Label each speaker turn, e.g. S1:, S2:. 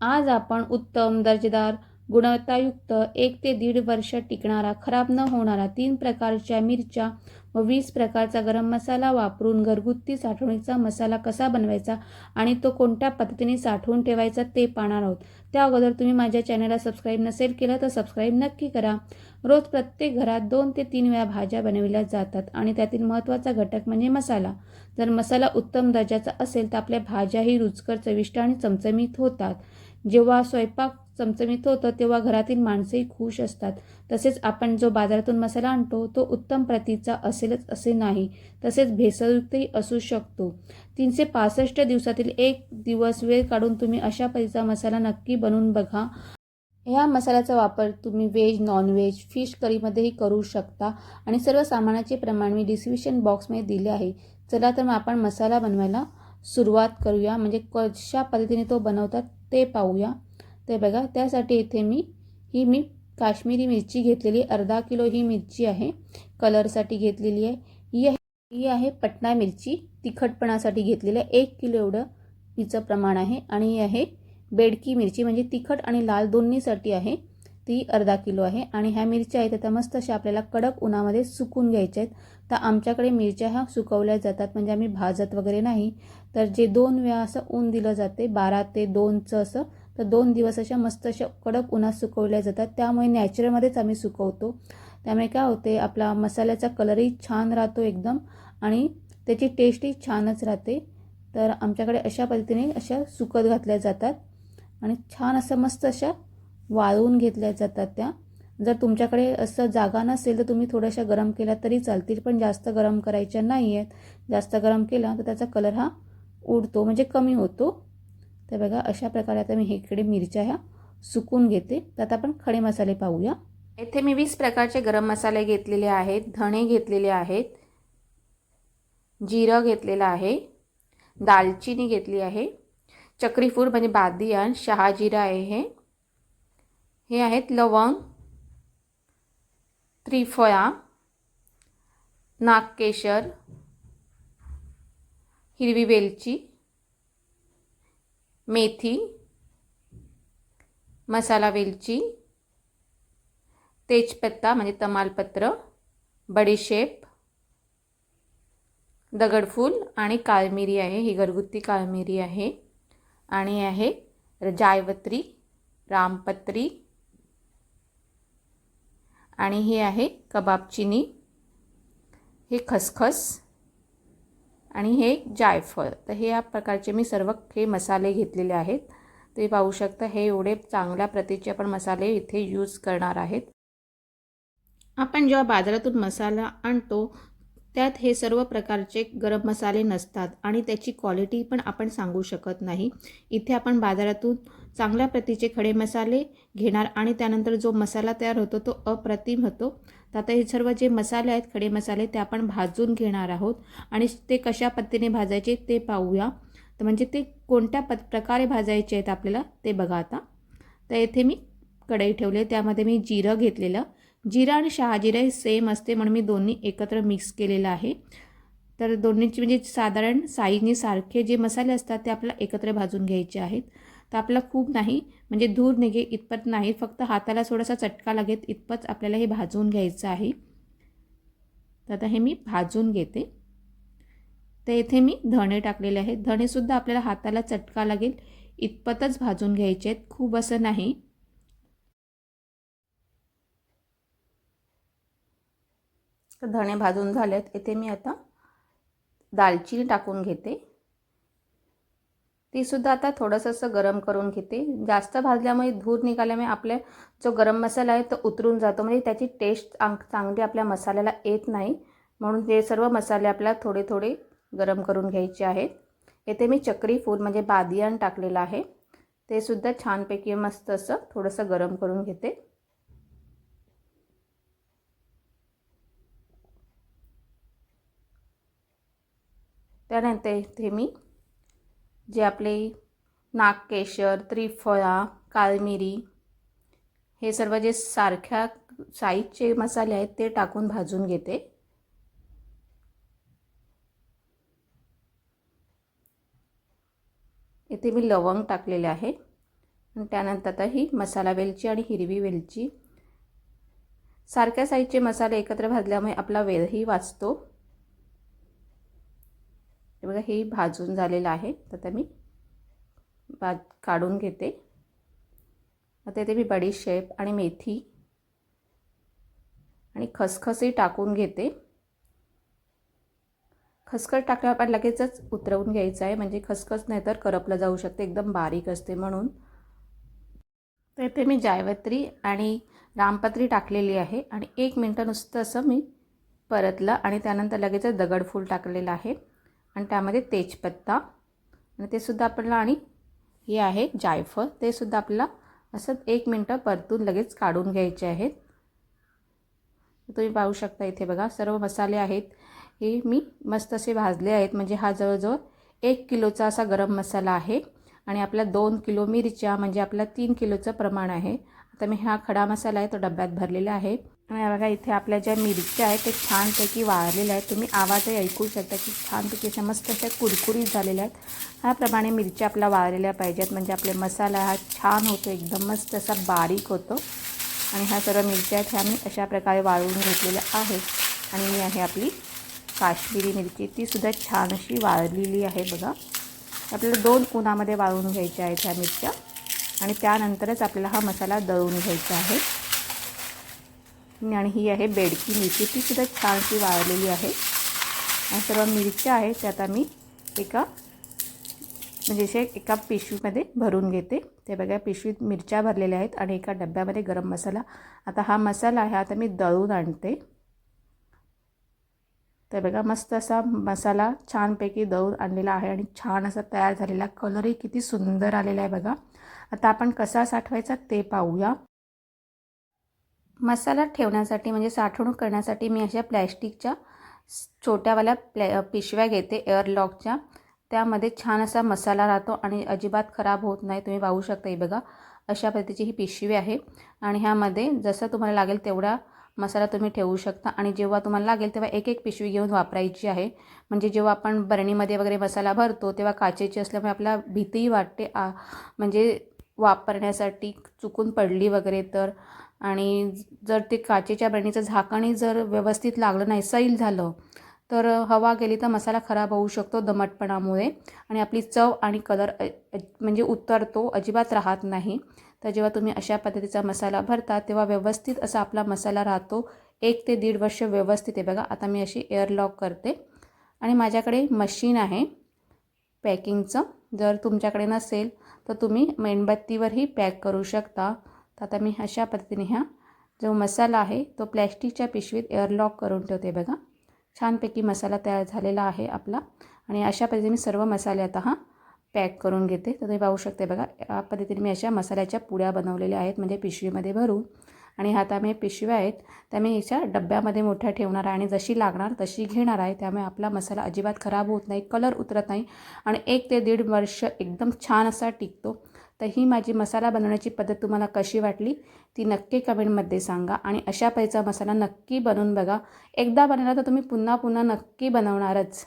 S1: आज आपण उत्तम दर्जेदार गुणवत्तायुक्त एक ते दीड वर्ष टिकणारा खराब न होणारा तीन प्रकारच्या मिरच्या व वीस प्रकारचा गरम मसाला वापरून घरगुती साठवणीचा मसाला कसा बनवायचा आणि तो कोणत्या पद्धतीने साठवून ठेवायचा ते पाहणार आहोत. त्या अगोदर तुम्ही माझ्या चॅनलला सबस्क्राईब नसेल केलं तर सबस्क्राईब नक्की करा. रोज प्रत्येक घरात दोन ते तीन वेळा भाज्या बनविल्या जातात आणि त्यातील महत्त्वाचा घटक म्हणजे मसाला. जर मसाला उत्तम दर्जाचा असेल तर आपल्या भाज्याही रुचकर चविष्ट आणि चमचमीत होतात. जेव्हा स्वयंपाक चमचमीत होतं तेव्हा घरातील माणसेही खुश असतात. तसेच आपण जो बाजारातून मसाला आणतो तो उत्तम प्रतीचा असेलच असे नाही. तसेच भेसळयुक्तही असू शकतो. तीनशे पासष्ट दिवसातील एक दिवस वेळ काढून तुम्ही अशा पद्धतीचा मसाला नक्की बनवून बघा. ह्या मसाल्याचा वापर तुम्ही व्हेज नॉनव्हेज फिश करीमध्येही करू शकता. आणि सर्व सामानाचे प्रमाण मी डिस्क्रिप्शन बॉक्समध्ये दिले आहे. चला तर मग आपण मसाला बनवायला सुरुवात करूया. म्हणजे कशा पद्धतीने तो बनवतात ते पाहूया. ते बघा त्यासाठी इथे मी ही मी काश्मीरी मिरची घेतलेली अर्धा किलो ही मिरची आहे. कलरसाठी घेतलेली आहे. ही आहे ही आहे पटना मिरची. तिखटपणासाठी घेतलेली आहे. एक किलो एवढं हिचं प्रमाण आहे. आणि ही आहे बेडकी मिरची. म्हणजे तिखट आणि लाल दोन्हीसाठी आहे. ती अर्धा किलो आहे आणि ह्या मिरच्या आहेत त्या मस्त अशा आपल्याला कडक उन्हामध्ये सुकून घ्यायच्या आहेत. तर आमच्याकडे मिरच्या ह्या सुकवल्या जातात म्हणजे आम्ही भाजत वगैरे नाही. तर जे दोन वेळा असं ऊन दिलं जाते बारा ते दोनचं असं तर दोन दिवस अशा मस्त अशा कडक उन्हात सुकवल्या जातात. त्यामुळे नॅचरलमध्येच आम्ही सुकवतो. त्यामुळे काय होते आपला मसाल्याचा कलरही छान राहतो एकदम आणि त्याची टेस्टही छानच राहते. तर आमच्याकडे अशा पद्धतीने अशा सुकत घातल्या जातात आणि छान असं मस्त अशा वाळवून घेतल्या जातात त्या. जर तुमच्याकडे असं जागा नसेल तर तुम्ही थोड्याशा गरम केल्या तरी चालतील पण जास्त गरम करायच्या नाही आहेत जास्त गरम केला तर त्याचा कलर हा उडतो म्हणजे कमी होतो. तर बघा अशा प्रकारे आता मी इकडे मिरच्या ह्या सुकून घेते. तर आता आपण खडे मसाले पाहूया. येथे मी वीस प्रकारचे गरम मसाले घेतलेले आहेत. धणे घेतलेले आहेत. जिरं घेतलेलं आहे. दालचिनी घेतली आहे. चक्रीफूल म्हणजे बादियान शहाजिरा आहे हे. हे आहेत लवंग त्रिफळा नागकेशर हिरवी वेलची मेथी मसाला वेलची तेजपत्ता म्हणजे तमालपत्र बडीशेप दगडफूल आणि काळमिरी आहे. ही घरगुती काळमिरी आहे. आणि आहे जायवत्री रामपत्री आणि हे आहे कबाबचिनी हे खसखस आणि हे जायफळ. तर हे या प्रकारचे मी सर्व हे मसाले घेतलेले आहेत. ते पाहू शकता हे एवढे चांगल्या प्रतीचे आपण मसाले इथे यूज करणार आहेत. आपण जेव्हा बाजारातून मसाला आणतो त्यात हे सर्व प्रकारचे गरम मसाले नसतात आणि त्याची क्वालिटी पण आपण सांगू शकत नाही. इथे आपण बाजारातून चांगल्या प्रतीचे खडे मसाले घेणार आणि त्यानंतर जो मसाला तयार होतो तो अप्रतिम होतो. तर आता हे सर्व जे मसाले आहेत खडे मसाले ते आपण भाजून घेणार आहोत आणि ते कशा पद्धतीने भाजायचे ते पाहूया. तर म्हणजे ते कोणत्या प प्रकारे भाजायचे आहेत आपल्याला ते बघा आता. तर येथे मी कढई ठेवले त्यामध्ये मी जिरं घेतलेलं जिरा आणि शहाजिरा हे सेम असते म्हणून मी दोन्ही एकत्र मिक्स केलेलं आहे. तर दोन्हीची म्हणजे साधारण साईजने सारखे जे मसाले असतात ते आपल्याला एकत्र भाजून घ्यायचे आहेत. तर आपला खूप नाही म्हणजे धूर निघे इतपत नाही फक्त हाताला थोडासा चटका लागेल इतपत आपल्याला हे भाजून घ्यायचं आहे. तर आता हे मी भाजून घेते. तर येथे मी धणे टाकलेले आहेत. धणेसुद्धा आपल्याला हाताला चटका लागेल इतपतच भाजून घ्यायचे आहेत. खूप असं नाही. तर धणे भाजून झालेत. येथे मी आता दालचिनी टाकून घेते. तीसुद्धा आता थोडंसं असं गरम करून घेते. जास्त भाजल्यामुळे धूर निघाल्यामुळे आपल्या जो गरम मसाला आहे तो उतरून जातो. म्हणजे त्याची टेस्ट चांगली आपल्या मसाल्याला येत नाही. म्हणून ते सर्व मसाले आपल्याला थोडे थोडे गरम करून घ्यायचे आहेत. येथे मी चक्री फूल म्हणजे बादियान टाकलेलं आहे. ते सुद्धा छानपैकी मस्त असं थोडंसं गरम करून घेते. त्यानंतर इथे मी जे आपले नागकेशर त्रिफळा काळमिरी हे सर्व जे सारख्या साईजचे मसाले आहेत ते टाकून भाजून घेते. इथे मी लवंग टाकलेले आहे. त्यानंतर आता ही मसाला वेलची आणि हिरवी वेलची. सारख्या साईजचे मसाले एकत्र भाजल्यामुळे आपला वेळही वाचतो. बघा हे भाजून झालेलं आहे. तर आता मी भा काढून घेते. आता इथे मी बडीशेप आणि मेथी आणि खसखसही टाकून घेते. खसखस टाकल्यावर आपण लगेचच उतरवून घ्यायचं आहे. म्हणजे खसखस नाही तर करपलं जाऊ शकते. एकदम बारीक असते म्हणून. तर इथे मी जायवत्री आणि रामपत्री टाकलेली आहे. आणि एक मिनटं नुसतं असं मी परतलं आणि त्यानंतर लगेचच दगडफूल टाकलेलं आहे. आणि त्यामध्ये तेजपत्ता. आणि ते सुद्धा आपल्याला आणि हे आहे जायफळ. ते सुद्धा आपल्याला असं एक मिनटं परतून लगेच काढून घ्यायचे आहेत. तुम्ही पाहू शकता इथे बघा सर्व मसाले आहेत. हे मी मस्त असे भाजले आहेत. म्हणजे हा जवळजवळ एक किलोचा असा गरम मसाला आहे. आणि आपल्या दोन किलो मिरच्या म्हणजे आपल्या तीन किलोचं प्रमाण आहे. आता मी हा खडा मसाला आहे तो डब्यात भरलेला आहे. बघा इथे आपल्या ज्या मिरच्या आहेत ते छानपैकी वाळलेल्या आहेत. तुम्ही आवाजही ऐकू शकता की छानपैकी अशा मस्त अशा कुरकुरीत झालेल्या आहेत. ह्याप्रमाणे मिरच्या आपल्या वाळलेल्या पाहिजेत. म्हणजे आपले मसाला हा छान होतो एकदम मस्त असा बारीक होतो. आणि ह्या सर्व मिरच्या आहेत ह्या मी अशा प्रकारे वाळवून घेतलेल्या आहेत. आणि ही आहे आपली काश्मीरी मिरची. तीसुद्धा छान अशी वाळलेली आहे बघा. आपल्याला दोन उन्हामध्ये वाळवून घ्यायच्या आहेत ह्या मिरच्या. आणि त्यानंतरच आपल्याला हा मसाला दळून घ्यायचा आहे. आणि ही आहे बेडकी मिरची तीसुद्धा छान अशी वाळलेली आहे. आणि सर्व मिरच्या आहेत त्यात आम्ही मी एका म्हणजे असे एका पिशवीमध्ये भरून घेते. ते बघा पिशवीत मिरच्या भरलेल्या आहेत आणि एका डब्यामध्ये गरम मसाला. आता हा मसाला आहे आता मी दळून आणते. तर बघा मस्त असा मसाला छानपैकी दळून आणलेला आहे आणि छान असा तयार झालेला. कलरही किती सुंदर आलेला आहे बघा. आता आपण कसा साठवायचा ते पाहूया. मसाला ठेवण्यासाठी म्हणजे साठवणूक करण्यासाठी मी अशा प्लॅस्टिकच्या छोट्यावाल्या प्लॅ पिशव्या घेते एअरलॉकच्या. त्यामध्ये छान असा मसाला राहतो आणि अजिबात खराब होत नाही. तुम्ही पाहू शकता ही बघा. अशा पद्धतीची ही पिशवी आहे. आणि ह्यामध्ये जसं तुम्हाला लागेल तेवढा मसाला तुम्ही ठेवू शकता. आणि जेव्हा तुम्हाला लागेल तेव्हा एक एक पिशवी घेऊन वापरायची आहे. म्हणजे जेव्हा आपण बरणीमध्ये वगैरे मसाला भरतो तेव्हा काचेची असल्यामुळे आपला भीतीही वाटते. म्हणजे वापरण्यासाठी चुकून पडली वगैरे तर आणि जर ते काचेच्या बरणीचं झाकणही जर व्यवस्थित लागलं नाही सैल झालं तर हवा गेली तर मसाला खराब होऊ शकतो दमटपणामुळे. आणि आपली चव आणि कलर म्हणजे उतरतो अजिबात राहत नाही. तर जेव्हा तुम्ही अशा पद्धतीचा मसाला भरता तेव्हा व्यवस्थित असा आपला मसाला राहतो. एक ते दीड वर्ष व्यवस्थित आहे बघा. आता मी अशी एअरलॉक करते. आणि माझ्याकडे मशीन आहे पॅकिंगचं. जर तुमच्याकडे नसेल तर तुम्ही मेणबत्तीवरही पॅक करू शकता. तर आता मी अशा पद्धतीने ह्या जो मसाला आहे तो प्लॅस्टिकच्या पिशवीत एअरलॉक करून ठेवते बघा. छानपैकी मसाला तयार झालेला आहे आपला. आणि अशा पद्धतीने मी सर्व मसाले आता हा पॅक करून घेते. तर तुम्ही पाहू शकते बघा या पद्धतीने मी अशा मसाल्याच्या पुड्या बनवलेल्या आहेत म्हणजे पिशवीमध्ये भरून. आणि आता मी पिशव्या आहेत त्या मी याच्या डब्यामध्ये मोठ्या ठेवणार आहे आणि जशी लागणार तशी घेणार आहे. त्यामुळे आपला मसाला अजिबात खराब होत नाही कलर उतरत नाही. आणि एक ते दीड वर्ष एकदम छान असा टिकतो. तर ही माझी मसाला बनवण्याची पद्धत तुम्हाला कशी वाटली ती नक्की कमेंटमध्ये सांगा. आणि अशा पैचा मसाला नक्की बनवून बघा. एकदा बनवला तर तुम्ही पुन्हा पुन्हा नक्की बनवणारच.